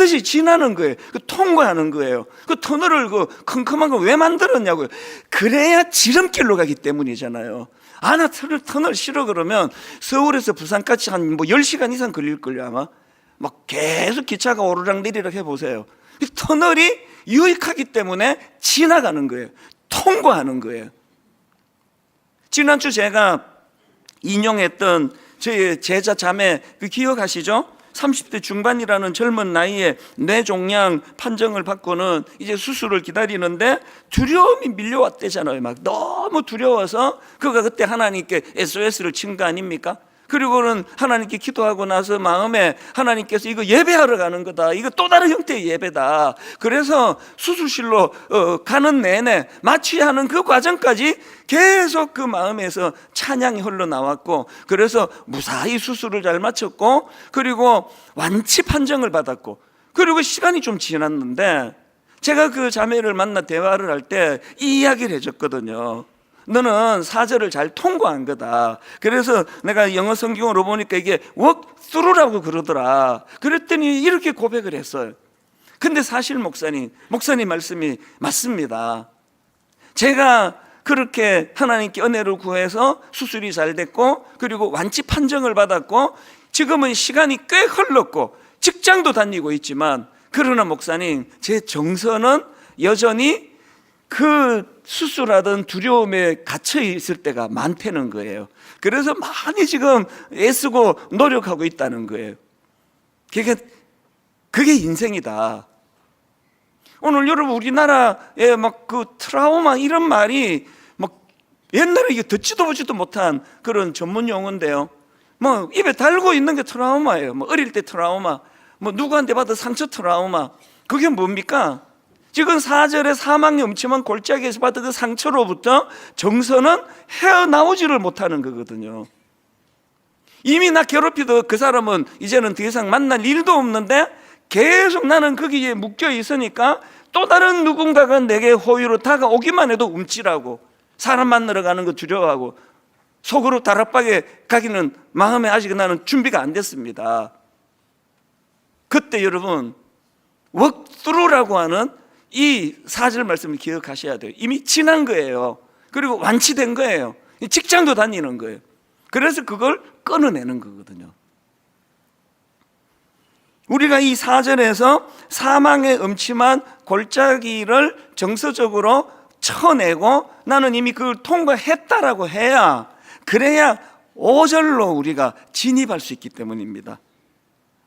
반드시 지나는 거예요. 그 통과하는 거예요. 그 터널을 그 컴컴한 거 왜 만들었냐고요. 그래야 지름길로 가기 때문이잖아요. 아, 나 터널, 터널 싫어 그러면 서울에서 부산까지 한 뭐 10시간 이상 걸릴걸요, 아마. 막 계속 기차가 오르락 내리락 해보세요. 이 터널이 유익하기 때문에 지나가는 거예요. 통과하는 거예요. 지난주 제가 인용했던 저희 제자 자매 그 기억하시죠? 30대 중반이라는 젊은 나이에 뇌종양 판정을 받고는 이제 수술을 기다리는데 두려움이 밀려왔대잖아요. 막 너무 두려워서 그가 그때 하나님께 SOS를 친 거 아닙니까? 그리고는 하나님께 기도하고 나서 마음에 하나님께서 이거 예배하러 가는 거다. 이거 또 다른 형태의 예배다. 그래서 수술실로 어, 가는 내내 마취하는 그 과정까지 계속 그 마음에서 찬양이 흘러나왔고 그래서 무사히 수술을 잘 마쳤고 그리고 완치 판정을 받았고 그리고 시간이 좀 지났는데 제가 그 자매를 만나 대화를 할 때 이 이야기를 해줬거든요. 너는 사절을 잘 통과한 거다. 그래서 내가 영어 성경으로 보니까 이게 through라고 그러더라. 그랬더니 이렇게 고백을 했어요. 근데 사실 목사님, 목사님 말씀이 맞습니다. 제가 그렇게 하나님께 은혜를 구해서 수술이 잘 됐고 그리고 완치 판정을 받았고 지금은 시간이 꽤 흘렀고 직장도 다니고 있지만 그러나 목사님 제 정서는 여전히 그 수술하던 두려움에 갇혀 있을 때가 많다는 거예요. 그래서 많이 지금 애쓰고 노력하고 있다는 거예요. 그게 그게 인생이다. 오늘 여러분 우리나라에 막 그 트라우마 이런 말이 막 옛날에 이게 듣지도 보지도 못한 그런 전문 용어인데요. 뭐 입에 달고 있는 게 트라우마예요. 뭐 어릴 때 트라우마, 뭐 누구한테 받은 상처 트라우마. 그게 뭡니까? 지금 사절에 사망이 엄침한 골짜기에서 받은 그 상처로부터 정서는 헤어나오지를 못하는 거거든요. 이미 나 괴롭히던 그 사람은 이제는 더 이상 만날 일도 없는데 계속 나는 거기에 묶여 있으니까 또 다른 누군가가 내게 호의로 다가오기만 해도 움찔하고 사람 만나러 가는 거 두려워하고 속으로 다락방에 가기는 마음에 아직 나는 준비가 안 됐습니다. 그때 여러분 웍스루라고 하는 이 사절 말씀을 기억하셔야 돼요. 이미 지난 거예요. 그리고 완치된 거예요. 직장도 다니는 거예요. 그래서 그걸 끊어내는 거거든요. 우리가 이 사절에서 사망의 음침한 골짜기를 정서적으로 쳐내고 나는 이미 그걸 통과했다라고 해야 그래야 5절로 우리가 진입할 수 있기 때문입니다.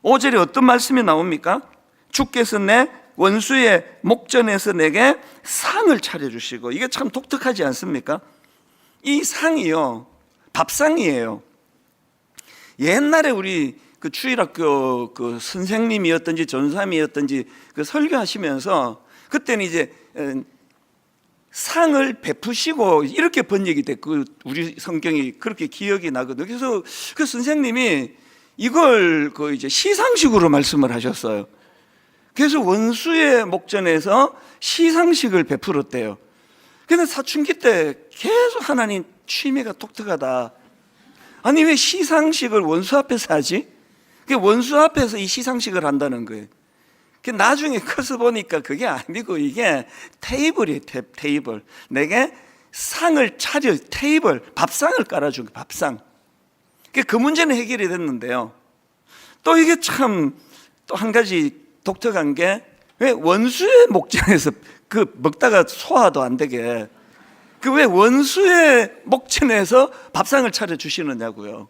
5절에 어떤 말씀이 나옵니까? 주께서 내 원수의 목전에서 내게 상을 차려주시고 이게 참 독특하지 않습니까? 이 상이요 밥상이에요. 옛날에 우리 그 추일학교 그 선생님이었든지 전사님이었든지 그 설교하시면서 그때는 이제 어, 상을 베푸시고 이렇게 번역이 됐고 그 우리 성경이 그렇게 기억이 나거든요. 그래서 그 선생님이 이걸 그 이제 시상식으로 말씀을 하셨어요. 그래서 원수의 목전에서 시상식을 베풀었대요. 근데 사춘기 때 계속 하나님 취미가 독특하다. 아니 왜 시상식을 원수 앞에서 하지? 그 원수 앞에서 이 시상식을 한다는 거예요. 그 나중에 커서 보니까 그게 아니고 이게 테이블이에요. 테, 테이블. 내게 상을 차려 테이블 밥상을 깔아준 거 밥상. 그 문제는 해결이 됐는데요. 또 이게 참 또 한 가지 독특한 게 왜 원수의 목전에서 그 먹다가 소화도 안 되게 그 왜 원수의 목전에서 밥상을 차려 주시느냐고요.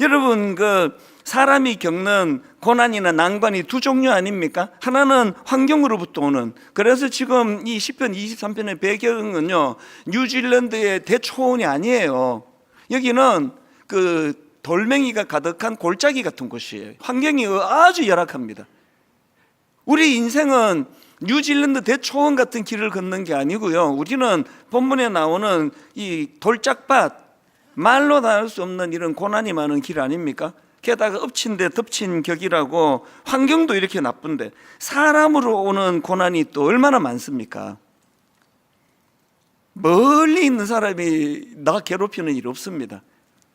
여러분 그 사람이 겪는 고난이나 난관이 두 종류 아닙니까? 하나는 환경으로부터 오는 그래서 지금 이 10편 23편의 배경은요 뉴질랜드의 대초원이 아니에요 여기는 그 돌멩이가 가득한 골짜기 같은 곳이에요 환경이 아주 열악합니다 우리 인생은 뉴질랜드 대초원 같은 길을 걷는 게 아니고요 우리는 본문에 나오는 이 돌짝밭 말로 다할수 없는 이런 고난이 많은 길 아닙니까? 게다가 엎친 데 덮친 격이라고 환경도 이렇게 나쁜데 사람으로 오는 고난이 또 얼마나 많습니까? 멀리 있는 사람이 나 괴롭히는 일 없습니다.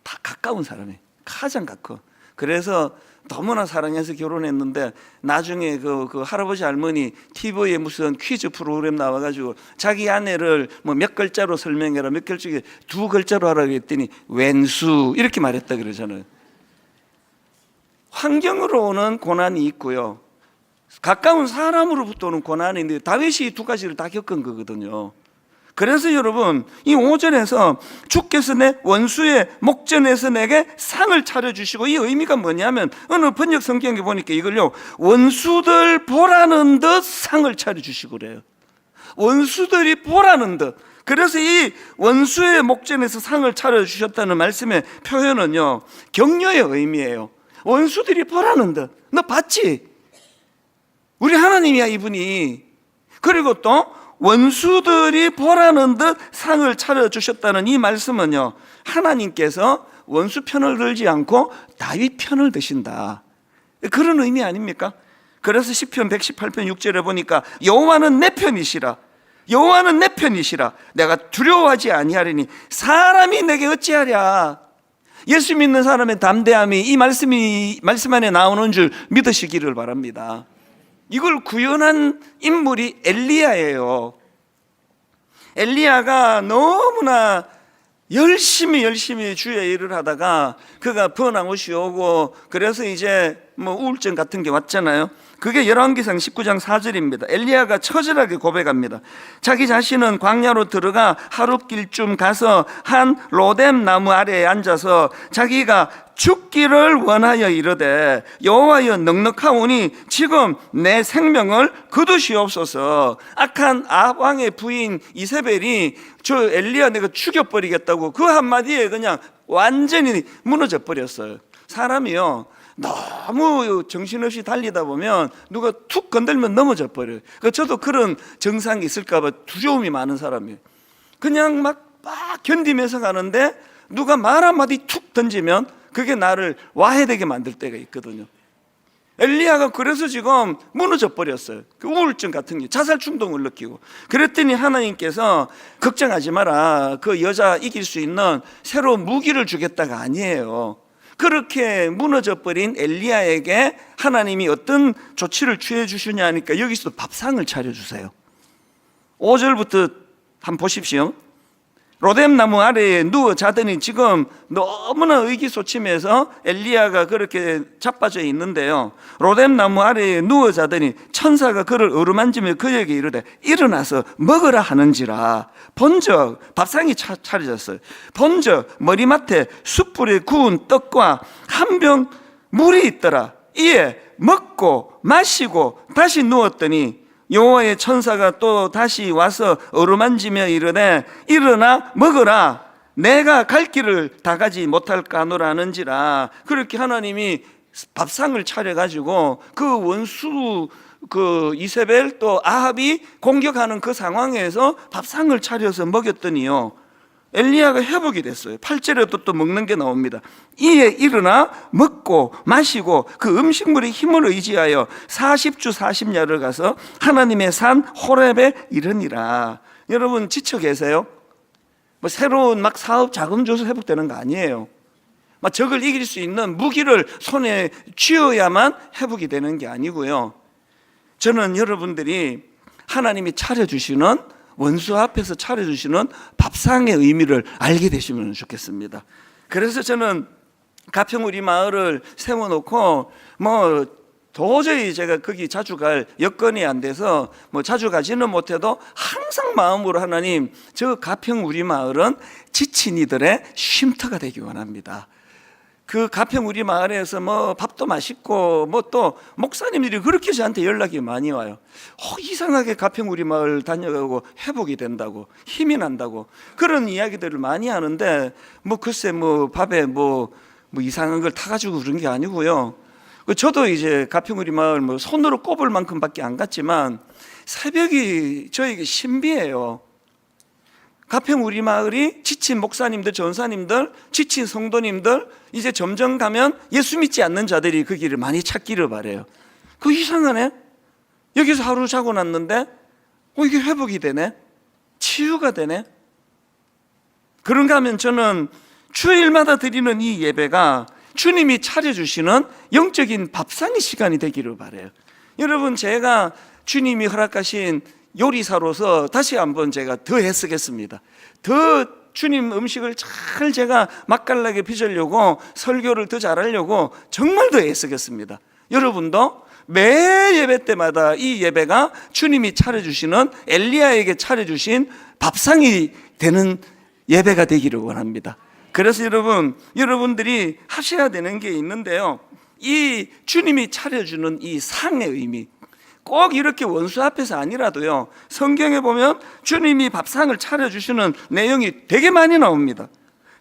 다 가까운 사람이 가장 가까워. 그래서 너무나 사랑해서 결혼했는데 나중에 그, 그 할아버지 할머니 TV에 무슨 퀴즈 프로그램 나와가지고 자기 아내를 뭐 몇 글자로 설명해라 몇 글자에 두 글자로 하라고 했더니 왼수 이렇게 말했다 그러잖아요. 환경으로 오는 고난이 있고요. 가까운 사람으로부터 오는 고난이 있는데 다윗이 이두 가지를 다 겪은 거거든요. 그래서 여러분 이 5절에서 주께서 내 원수의 목전에서 내게 상을 차려주시고 이 의미가 뭐냐면 어느 번역 성경에 보니까 이걸요. 원수들 보라는 듯 상을 차려주시고 그래요. 원수들이 보라는 듯. 그래서 이 원수의 목전에서 상을 차려주셨다는 말씀의 표현은요 격려의 의미예요. 원수들이 보라는 듯 너 봤지? 우리 하나님이야 이분이. 그리고 또 원수들이 보라는 듯 상을 차려주셨다는 이 말씀은요 하나님께서 원수 편을 들지 않고 다윗 편을 드신다 그런 의미 아닙니까? 그래서 시편 118편 6절에 보니까 여호와는 내 편이시라 여호와는 내 편이시라 내가 두려워하지 아니하리니 사람이 내게 어찌하랴 예수 믿는 사람의 담대함이 이 말씀이 말씀 안에 나오는 줄 믿으시기를 바랍니다. 이걸 구현한 인물이 엘리야예요. 엘리야가 너무나 열심히 열심히 주의 일을 하다가 그가 번아웃이 오고 그래서 이제 뭐 우울증 같은 게 왔잖아요. 그게 열왕기상 19장 4절입니다. 엘리야가 처절하게 고백합니다. 자기 자신은 광야로 들어가 하룻길쯤 가서 한 로뎀 나무 아래에 앉아서 자기가 죽기를 원하여 이르되 여호와여 넉넉하오니 지금 내 생명을 거두시옵소서. 악한 아왕의 부인 이세벨이 저 엘리야 내가 죽여버리겠다고 그 한마디에 그냥 완전히 무너져 버렸어요. 사람이요 너무 정신없이 달리다 보면 누가 툭 건들면 넘어져 버려요. 그 저도 그런 증상이 있을까 봐 두려움이 많은 사람이에요. 그냥 막, 막 견디면서 가는데 누가 말 한마디 툭 던지면 그게 나를 와해되게 만들 때가 있거든요. 엘리야가 그래서 지금 무너져 버렸어요. 그 우울증 같은 게 자살 충동을 느끼고 그랬더니 하나님께서 걱정하지 마라. 그 여자 이길 수 있는 새로운 무기를 주겠다가 아니에요. 그렇게 무너져 버린 엘리야에게 하나님이 어떤 조치를 취해 주시냐 하니까 여기서 밥상을 차려 주세요. 5절부터 한번 보십시오. 로뎀 나무 아래에 누워 자더니 지금 너무나 의기소침해서 엘리야가 그렇게 자빠져 있는데요. 로뎀 나무 아래에 누워 자더니 천사가 그를 어루만지며 그에게 이르되 일어나서 먹으라 하는지라 본적 밥상이 차, 차려졌어요. 본적 머리맡에 숯불에 구운 떡과 한 병 물이 있더라. 이에 먹고 마시고 다시 누웠더니 여호와의 천사가 또 다시 와서 어루만지며 이르되 일어나 먹으라. 내가 갈 길을 다 가지 못할까 하노라 하는지라. 그렇게 하나님이 밥상을 차려 가지고 그 원수 그 이세벨 또 아합이 공격하는 그 상황에서 밥상을 차려서 먹였더니요 엘리야가 회복이 됐어요. 8절에도 또 먹는 게 나옵니다. 이에 일어나 먹고 마시고 그 음식물의 힘을 의지하여 40주 40야를 가서 하나님의 산 호렙에 이르니라. 여러분 지쳐 계세요? 뭐 새로운 막 사업 자금 줘서 회복되는 거 아니에요. 막 적을 이길 수 있는 무기를 손에 쥐어야만 회복이 되는 게 아니고요. 저는 여러분들이 하나님이 차려주시는 원수 앞에서 차려주시는 밥상의 의미를 알게 되시면 좋겠습니다. 그래서 저는 가평 우리 마을을 세워놓고 뭐 도저히 제가 거기 자주 갈 여건이 안 돼서 뭐 자주 가지는 못해도 항상 마음으로 하나님 저 가평 우리 마을은 지친 이들의 쉼터가 되기 원합니다. 그 가평 우리 마을에서 뭐 밥도 맛있고 뭐 또 목사님들이 그렇게 저한테 연락이 많이 와요. 어, 이상하게 가평 우리 마을 다녀가고 회복이 된다고 힘이 난다고 그런 이야기들을 많이 하는데 뭐 글쎄 뭐 밥에 뭐, 뭐 이상한 걸 타가지고 그런 게 아니고요. 그 저도 이제 가평 우리 마을 뭐 손으로 꼽을 만큼밖에 안 갔지만 새벽이 저에게 신비해요. 가평 우리 마을이 지친 목사님들, 전사님들, 지친 성도님들 이제 점점 가면 예수 믿지 않는 자들이 그 길을 많이 찾기를 바래요. 그 이상하네. 여기서 하루 자고 났는데 어 이게 회복이 되네. 치유가 되네. 그런가 하면 저는 주일마다 드리는 이 예배가 주님이 차려주시는 영적인 밥상의 시간이 되기를 바래요. 여러분 제가 주님이 허락하신 요리사로서 다시 한번 제가 더 애쓰겠습니다. 더 주님 음식을 잘 제가 맛깔나게 빚으려고 설교를 더 잘하려고 정말 더 애쓰겠습니다. 여러분도 매 예배 때마다 이 예배가 주님이 차려주시는 엘리야에게 차려주신 밥상이 되는 예배가 되기를 원합니다. 그래서 여러분, 여러분들이 하셔야 되는 게 있는데요. 이 주님이 차려주는 이 상의 의미, 꼭 이렇게 원수 앞에서 아니라도요. 성경에 보면 주님이 밥상을 차려주시는 내용이 되게 많이 나옵니다.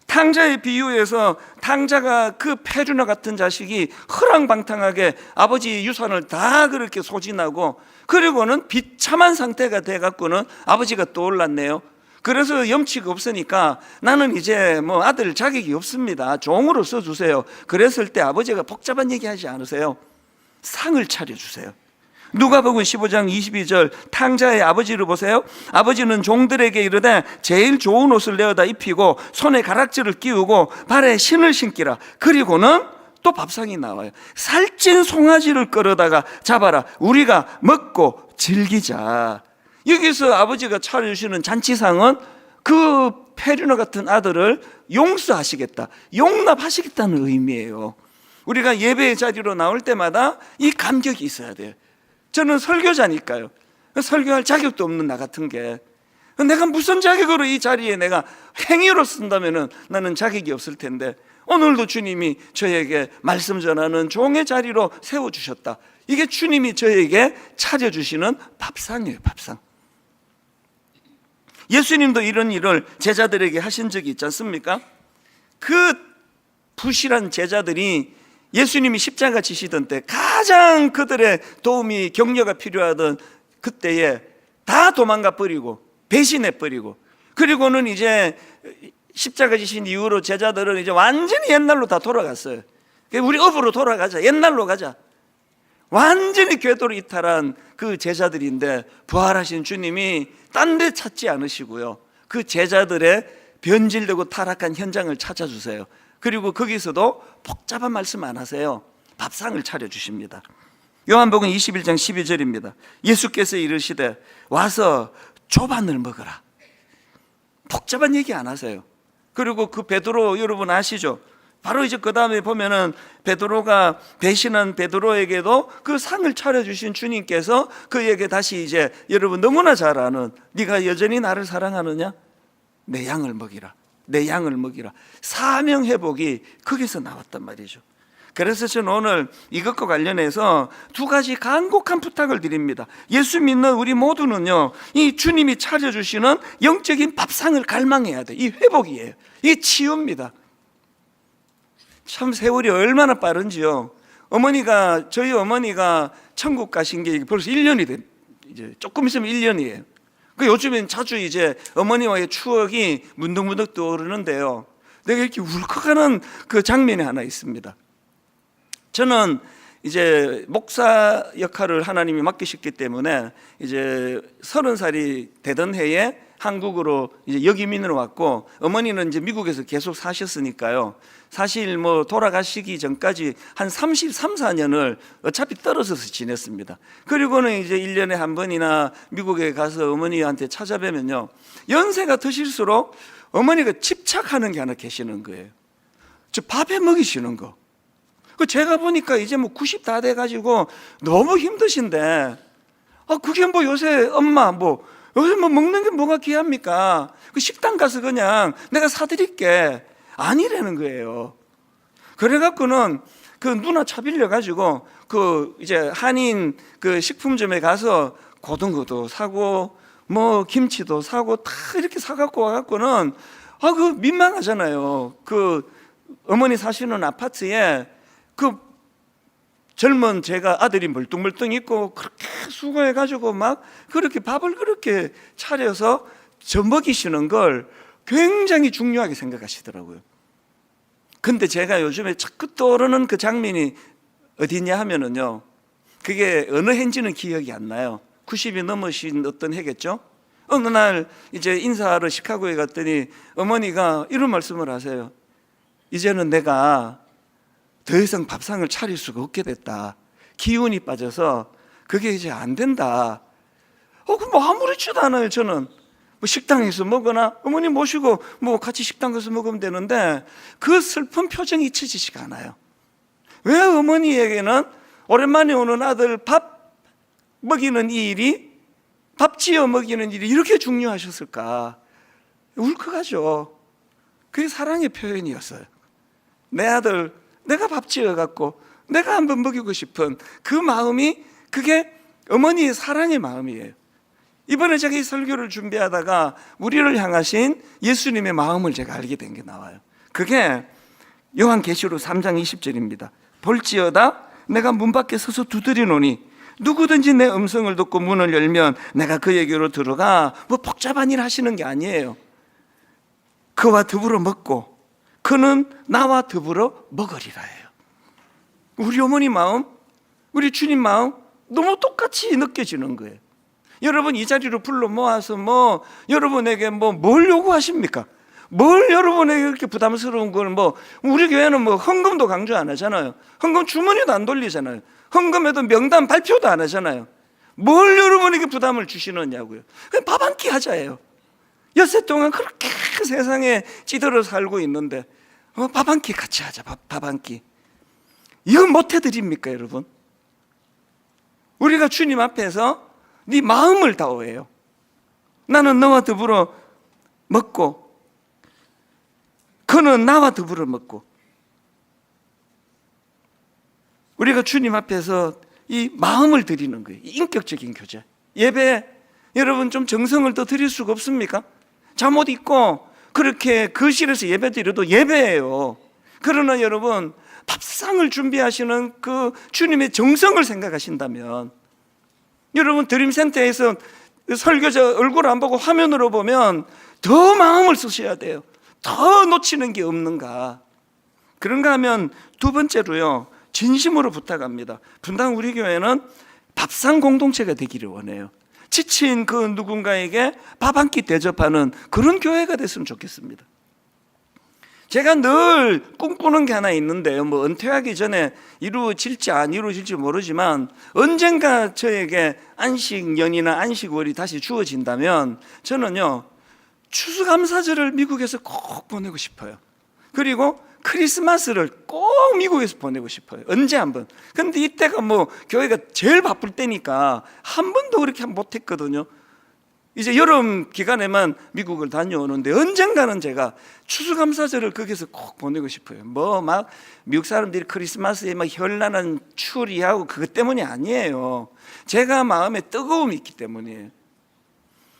탕자의 비유에서 탕자가 그 페르나 같은 자식이 허랑방탕하게 아버지 유산을 다 그렇게 소진하고 그리고는 비참한 상태가 돼갖고는 아버지가 떠올랐네요. 그래서 염치가 없으니까 나는 이제 뭐 아들 자격이 없습니다. 종으로 써주세요. 그랬을 때 아버지가 복잡한 얘기 하지 않으세요. 상을 차려주세요. 누가복음 15장 22절 탕자의 아버지를 보세요. 아버지는 종들에게 이르되 제일 좋은 옷을 내어다 입히고 손에 가락지를 끼우고 발에 신을 신기라. 그리고는 또 밥상이 나와요. 살찐 송아지를 끌어다가 잡아라. 우리가 먹고 즐기자. 여기서 아버지가 차려주시는 잔치상은 그 페르너 같은 아들을 용서하시겠다. 용납하시겠다는 의미예요. 우리가 예배의 자리로 나올 때마다 이 감격이 있어야 돼요. 저는 설교자니까요. 설교할 자격도 없는 나 같은 게 내가 무슨 자격으로 이 자리에 내가 행위로 쓴다면은 나는 자격이 없을 텐데 오늘도 주님이 저에게 말씀 전하는 종의 자리로 세워 주셨다. 이게 주님이 저에게 차려 주시는 밥상이에요, 밥상. 예수님도 이런 일을 제자들에게 하신 적이 있지 않습니까? 그 부실한 제자들이 예수님이 십자가 지시던 때 가장 그들의 도움이 격려가 필요하던 그때에 다 도망가 버리고 배신해 버리고 그리고는 이제 십자가 지신 이후로 제자들은 이제 완전히 옛날로 다 돌아갔어요. 우리 업으로 돌아가자. 옛날로 가자. 완전히 궤도를 이탈한 그 제자들인데 부활하신 주님이 딴 데 찾지 않으시고요. 그 제자들의 변질되고 타락한 현장을 찾아주세요. 그리고 거기서도 복잡한 말씀 안 하세요. 밥상을 차려 주십니다. 요한복음 21장 12절입니다. 예수께서 이르시되 와서 조반을 먹어라. 복잡한 얘기 안 하세요. 그리고 그 베드로 여러분 아시죠? 바로 이제 그 다음에 보면은 베드로가 배신한 베드로에게도 그 상을 차려주신 주님께서 그에게 다시 이제 여러분 너무나 잘 아는 네가 여전히 나를 사랑하느냐? 내 양을 먹이라. 내 양을 먹이라. 사명 회복이 거기서 나왔단 말이죠. 그래서 저는 오늘 이것과 관련해서 두 가지 간곡한 부탁을 드립니다. 예수 믿는 우리 모두는요, 이 주님이 차려주시는 영적인 밥상을 갈망해야 돼. 이 회복이에요. 이 치유입니다. 참 세월이 얼마나 빠른지요. 어머니가, 저희 어머니가 천국 가신 게 벌써 1년이 된, 이제 조금 있으면 1년이에요. 그 요즘엔 자주 이제 어머니와의 추억이 문득문득 떠오르는데요. 내가 이렇게 울컥하는 그 장면이 하나 있습니다. 저는 이제 목사 역할을 하나님이 맡기셨기 때문에 이제 서른 살이 되던 해에 한국으로 이제 여기민으로 왔고 어머니는 이제 미국에서 계속 사셨으니까요. 사실 뭐 돌아가시기 전까지 한 33, 4년을 어차피 떨어져서 지냈습니다. 그리고는 이제 1년에 한 번이나 미국에 가서 어머니한테 찾아뵈면요. 연세가 드실수록 어머니가 집착하는 게 하나 계시는 거예요. 저 밥에 먹이시는 거. 그 제가 보니까 이제 뭐 90 다 돼가지고 너무 힘드신데, 아, 그게 뭐 요새 엄마 뭐, 뭐 먹는 게 뭐가 귀합니까? 그 식당 가서 그냥 내가 사드릴게. 아니라는 거예요. 그래갖고는 그 누나 차 빌려가지고 그 이제 한인 그 식품점에 가서 고등어도 사고 뭐 김치도 사고 다 이렇게 사갖고 와갖고는 아, 그 민망하잖아요. 그 어머니 사시는 아파트에 그 젊은 제가 아들이 멀뚱멀뚱 있고 그렇게 수고해 가지고 막 그렇게 밥을 그렇게 차려서 저 먹이시는 걸 굉장히 중요하게 생각하시더라고요. 근데 제가 요즘에 자꾸 떠오르는 그 장면이 어디냐 하면은요. 그게 어느 해인지는 기억이 안 나요. 90이 넘으신 어떤 해겠죠? 어느 날 이제 인사하러 시카고에 갔더니 어머니가 이런 말씀을 하세요. 이제는 내가 더 이상 밥상을 차릴 수가 없게 됐다. 기운이 빠져서 그게 이제 안 된다. 어, 그럼 뭐 아무렇지도 않아요, 저는. 뭐 식당에서 먹거나 어머니 모시고 뭐 같이 식당 가서 먹으면 되는데 그 슬픈 표정이 잊혀지지가 않아요. 왜 어머니에게는 오랜만에 오는 아들 밥 먹이는 이 일이 밥 지어 먹이는 일이 이렇게 중요하셨을까? 울컥하죠. 그게 사랑의 표현이었어요. 내 아들 내가 밥 지어 갖고 내가 한번 먹이고 싶은 그 마음이 그게 어머니의 사랑의 마음이에요. 이번에 제가 이 설교를 준비하다가 우리를 향하신 예수님의 마음을 제가 알게 된 게 나와요. 그게 요한계시록 3장 20절입니다. 볼지어다 내가 문 밖에 서서 두드리노니 누구든지 내 음성을 듣고 문을 열면 내가 그에게로 들어가 뭐 복잡한 일 하시는 게 아니에요. 그와 더불어 먹고 그는 나와 더불어 먹으리라 해요. 우리 어머니 마음, 우리 주님 마음 너무 똑같이 느껴지는 거예요. 여러분 이 자리로 불러 모아서 뭐 여러분에게 뭐 뭘 요구하십니까? 뭘 여러분에게 그렇게 부담스러운 걸 뭐 우리 교회는 뭐 헌금도 강조 안 하잖아요. 헌금 주머니도 안 돌리잖아요. 헌금에도 명단 발표도 안 하잖아요. 뭘 여러분에게 부담을 주시느냐고요. 밥 한 끼 하자예요. 엿새 동안 그렇게 세상에 찌들어 살고 있는데 어, 밥한 끼 같이 하자. 밥 한 끼. 이건 못 해드립니까, 여러분? 우리가 주님 앞에서 네 마음을 다오해요. 나는 너와 더불어 먹고 그는 나와 더불어 먹고 우리가 주님 앞에서 이 마음을 드리는 거예요. 인격적인 교제. 예배 여러분 좀 정성을 더 드릴 수가 없습니까? 잠옷 입고 그렇게 거실에서 예배 드려도 예배예요. 그러나 여러분 밥상을 준비하시는 그 주님의 정성을 생각하신다면 여러분 드림센터에서 설교자 얼굴 안 보고 화면으로 보면 더 마음을 쓰셔야 돼요. 더 놓치는 게 없는가. 그런가 하면 두 번째로요. 진심으로 부탁합니다. 분당 우리 교회는 밥상 공동체가 되기를 원해요. 지친 그 누군가에게 밥 한 끼 대접하는 그런 교회가 됐으면 좋겠습니다. 제가 늘 꿈꾸는 게 하나 있는데요. 뭐 은퇴하기 전에 이루어질지 안 이루어질지 모르지만 언젠가 저에게 안식년이나 안식월이 다시 주어진다면 저는요 추수감사절을 미국에서 꼭 보내고 싶어요. 그리고 크리스마스를 꼭 미국에서 보내고 싶어요. 언제 한번. 근데 이때가 뭐 교회가 제일 바쁠 때니까 한 번도 그렇게 못 했거든요. 이제 여름 기간에만 미국을 다녀오는데 언젠가는 제가 추수감사절을 거기서 꼭 보내고 싶어요. 뭐 막 미국 사람들이 크리스마스에 막 현란한 추리하고 그것 때문이 아니에요. 제가 마음에 뜨거움이 있기 때문이에요.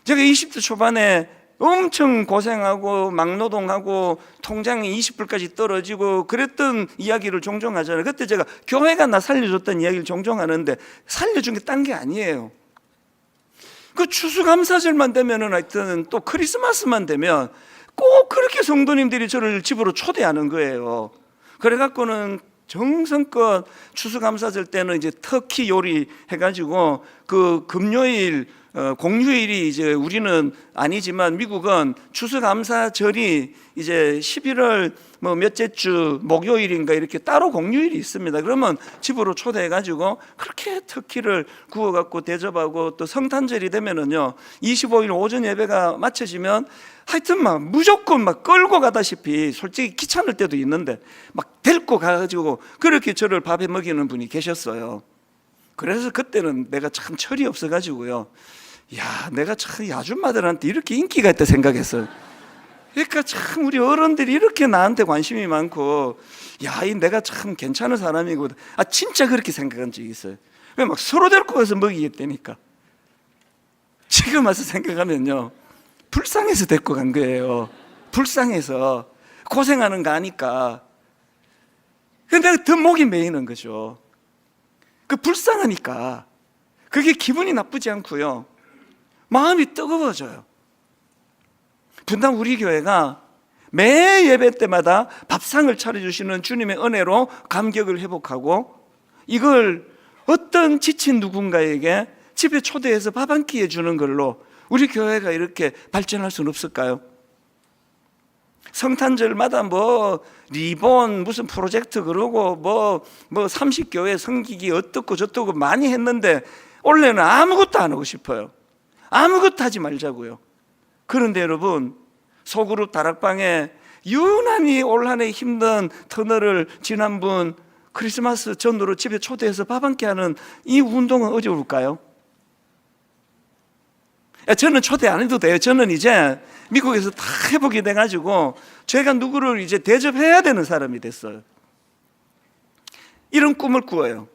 제가 20대 초반에 엄청 고생하고 막노동하고 통장이 20불까지 떨어지고 그랬던 이야기를 종종 하잖아요. 그때 제가 교회가 나 살려줬다는 이야기를 종종 하는데 살려준 게 딴 게 아니에요. 그 추수감사절만 되면은 하여튼 또 크리스마스만 되면 꼭 그렇게 성도님들이 저를 집으로 초대하는 거예요. 그래갖고는 정성껏 추수감사절 때는 이제 터키 요리 해가지고 그 금요일 어, 공휴일이 이제 우리는 아니지만 미국은 추수감사절이 이제 11월 뭐 몇째 주 목요일인가 이렇게 따로 공휴일이 있습니다. 그러면 집으로 초대해 가지고 그렇게 터키를 구워 갖고 대접하고 또 성탄절이 되면은요. 25일 오전 예배가 마쳐지면 하여튼 막 무조건 막 끌고 가다시피 솔직히 귀찮을 때도 있는데 막 데리고 가 가지고 그렇게 저를 밥에 먹이는 분이 계셨어요. 그래서 그때는 내가 참 철이 없어 가지고요. 야, 내가 참이 아줌마들한테 이렇게 인기가 있다 생각했어요. 그러니까 참 우리 어른들이 이렇게 나한테 관심이 많고, 야, 이 내가 참 괜찮은 사람이고, 아 진짜 그렇게 생각한 적이 있어요. 왜 막 서로 데리고 가서 먹이겠다니까. 지금 와서 생각하면요, 불쌍해서 데리고 간 거예요. 불쌍해서 고생하는 거 아니까. 근데 더 목이 메이는 거죠. 그 불쌍하니까. 그게 기분이 나쁘지 않고요. 마음이 뜨거워져요. 분당 우리 교회가 매 예배 때마다 밥상을 차려주시는 주님의 은혜로 감격을 회복하고 이걸 어떤 지친 누군가에게 집에 초대해서 밥 한 끼 해 주는 걸로 우리 교회가 이렇게 발전할 수는 없을까요? 성탄절마다 뭐 리본 무슨 프로젝트 그러고 뭐뭐 30교회 성기기 어떻고 저떻고 많이 했는데 올해는 아무것도 안 하고 싶어요. 아무것도 하지 말자고요. 그런데 여러분 소그룹 다락방에 유난히 올 한해 힘든 터널을 지난 분 크리스마스 전으로 집에 초대해서 밥한끼 하는 이 운동은 어려울까요? 야, 저는 초대 안 해도 돼요. 저는 이제 미국에서 다 회복이 돼가지고 제가 누구를 이제 대접해야 되는 사람이 됐어요. 이런 꿈을 꾸어요.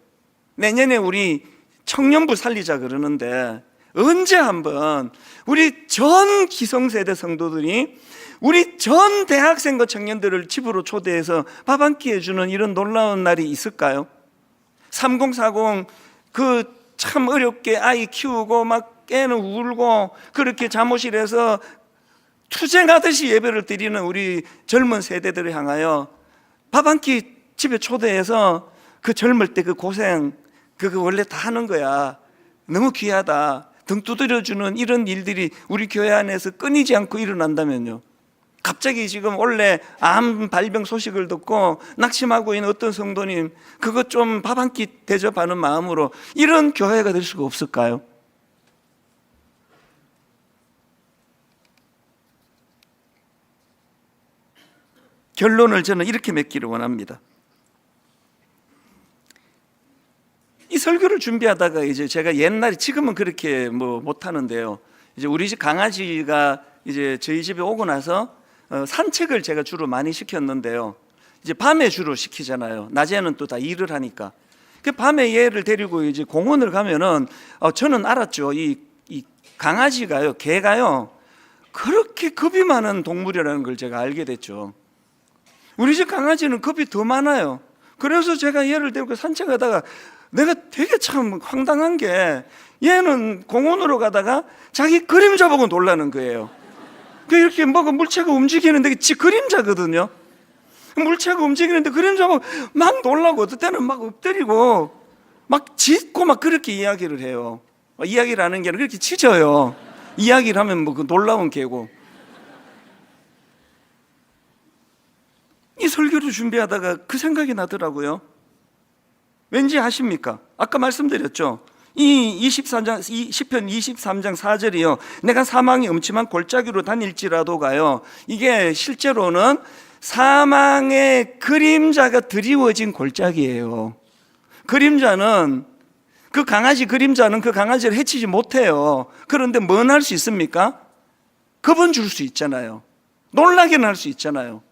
내년에 우리 청년부 살리자 그러는데 언제 한번 우리 전 기성세대 성도들이 우리 전 대학생과 청년들을 집으로 초대해서 밥 한 끼 해주는 이런 놀라운 날이 있을까요? 3040 그 참 어렵게 아이 키우고 막 깨는 울고 그렇게 잠옷실에서 투쟁하듯이 예배를 드리는 우리 젊은 세대들을 향하여 밥 한 끼 집에 초대해서 그 젊을 때 그 고생 그거 원래 다 하는 거야 너무 귀하다 등 두드려주는 이런 일들이 우리 교회 안에서 끊이지 않고 일어난다면요 갑자기 지금 원래 암 발병 소식을 듣고 낙심하고 있는 어떤 성도님 그것 좀 밥 한 끼 대접하는 마음으로 이런 교회가 될 수가 없을까요? 결론을 저는 이렇게 맺기를 원합니다. 이 설교를 준비하다가 이제 제가 옛날에 지금은 그렇게 뭐 못하는데요. 이제 우리 집 강아지가 이제 저희 집에 오고 나서 어, 산책을 제가 주로 많이 시켰는데요. 이제 밤에 주로 시키잖아요. 낮에는 또 다 일을 하니까. 그 밤에 얘를 데리고 이제 공원을 가면은 어, 저는 알았죠. 이, 이 강아지가요, 개가요, 그렇게 겁이 많은 동물이라는 걸 제가 알게 됐죠. 우리 집 강아지는 겁이 더 많아요. 그래서 제가 얘를 데리고 산책하다가 내가 되게 참 황당한 게 얘는 공원으로 가다가 자기 그림자 보고 놀라는 거예요. 그 이렇게 뭐가 물체가 움직이는데 지 그림자거든요. 물체가 움직이는데 그림자 보고 막 놀라고 어떨 때는 막 엎드리고 막 짖고 막 그렇게 이야기를 해요. 어, 이야기를 하는 게 그렇게 짖어요. 이야기를 하면 뭐 그 놀라운 개고. 이 설교를 준비하다가 그 생각이 나더라고요. 왠지 아십니까? 아까 말씀드렸죠. 이 24장, 이 10편 23장 4절이요. 내가 사망이 음침한 골짜기로 다닐지라도 가요. 이게 실제로는 사망의 그림자가 드리워진 골짜기예요. 그림자는 그 강아지 그림자는 그 강아지를 해치지 못해요. 그런데 뭔 할 수 있습니까? 겁은 줄 수 있잖아요. 놀라게는 할 수 있잖아요.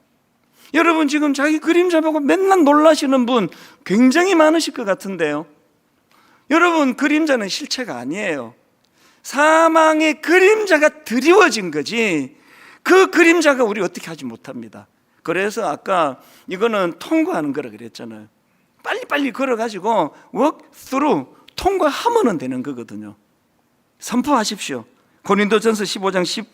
여러분 지금 자기 그림자 보고 맨날 놀라시는 분 굉장히 많으실 것 같은데요. 여러분 그림자는 실체가 아니에요. 사망의 그림자가 드리워진 거지. 그 그림자가 우리 어떻게 하지 못합니다. 그래서 아까 이거는 통과하는 거라 그랬잖아요. 빨리빨리 걸어가지고 walk through 통과하면 되는 거거든요. 선포하십시오. 고린도전서 15장 10,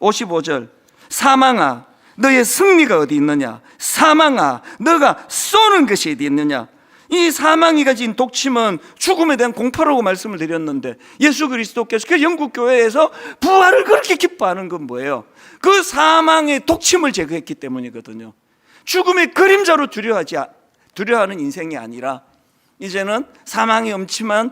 55절 사망아 너의 승리가 어디 있느냐? 사망아, 너가 쏘는 것이 어디 있느냐? 이 사망이 가진 독침은 죽음에 대한 공포라고 말씀을 드렸는데 예수 그리스도께서 그 영국 교회에서 부활을 그렇게 기뻐하는 건 뭐예요? 그 사망의 독침을 제거했기 때문이거든요. 죽음의 그림자로 두려워하지 두려워하는 인생이 아니라 이제는 사망의 엄침한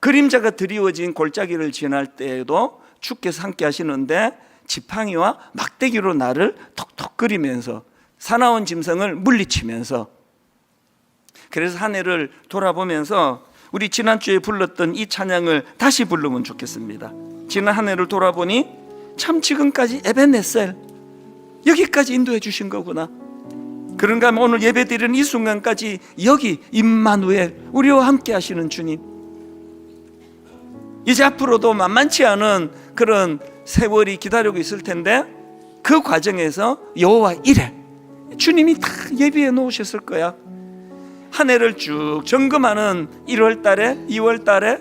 그림자가 드리워진 골짜기를 지날 때에도 주께서 함께 하시는데 지팡이와 막대기로 나를 톡톡거리면서 사나운 짐승을 물리치면서 그래서 한 해를 돌아보면서 우리 지난주에 불렀던 이 찬양을 다시 부르면 좋겠습니다. 지난 한 해를 돌아보니 참 지금까지 에베네셀 여기까지 인도해 주신 거구나. 그런가 하면 오늘 예배 드리는 이 순간까지 여기 임마누엘 우리와 함께 하시는 주님. 이제 앞으로도 만만치 않은 그런 세월이 기다리고 있을 텐데 그 과정에서 여호와 이래 주님이 다 예비해 놓으셨을 거야. 한 해를 쭉 점검하는 1월 달에 2월 달에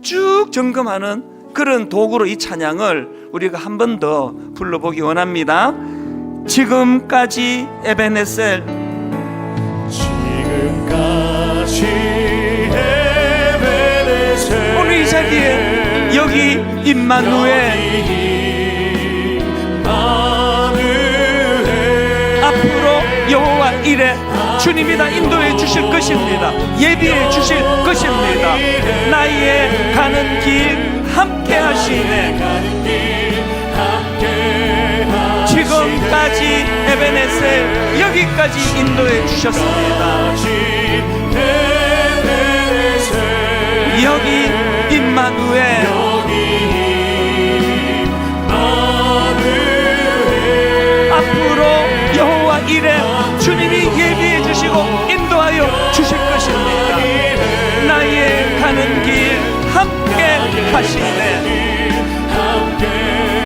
쭉 점검하는 그런 도구로 이 찬양을 우리가 한 번 더 불러보기 원합니다. 지금까지 에베네셀 임마누엘 주님이 다 인도해 주실 것입니다. 예비해 주실 것입니다. 나의 가는 길 함께 하시네. 지금까지 에베네셀 여기까지 인도해 주셨습니다. 여기 임마누엘 앞으로 여호와 이래 주님이 예비해 주시고 인도하여 주실 것입니다. 나의 가는 길 함께 하시네.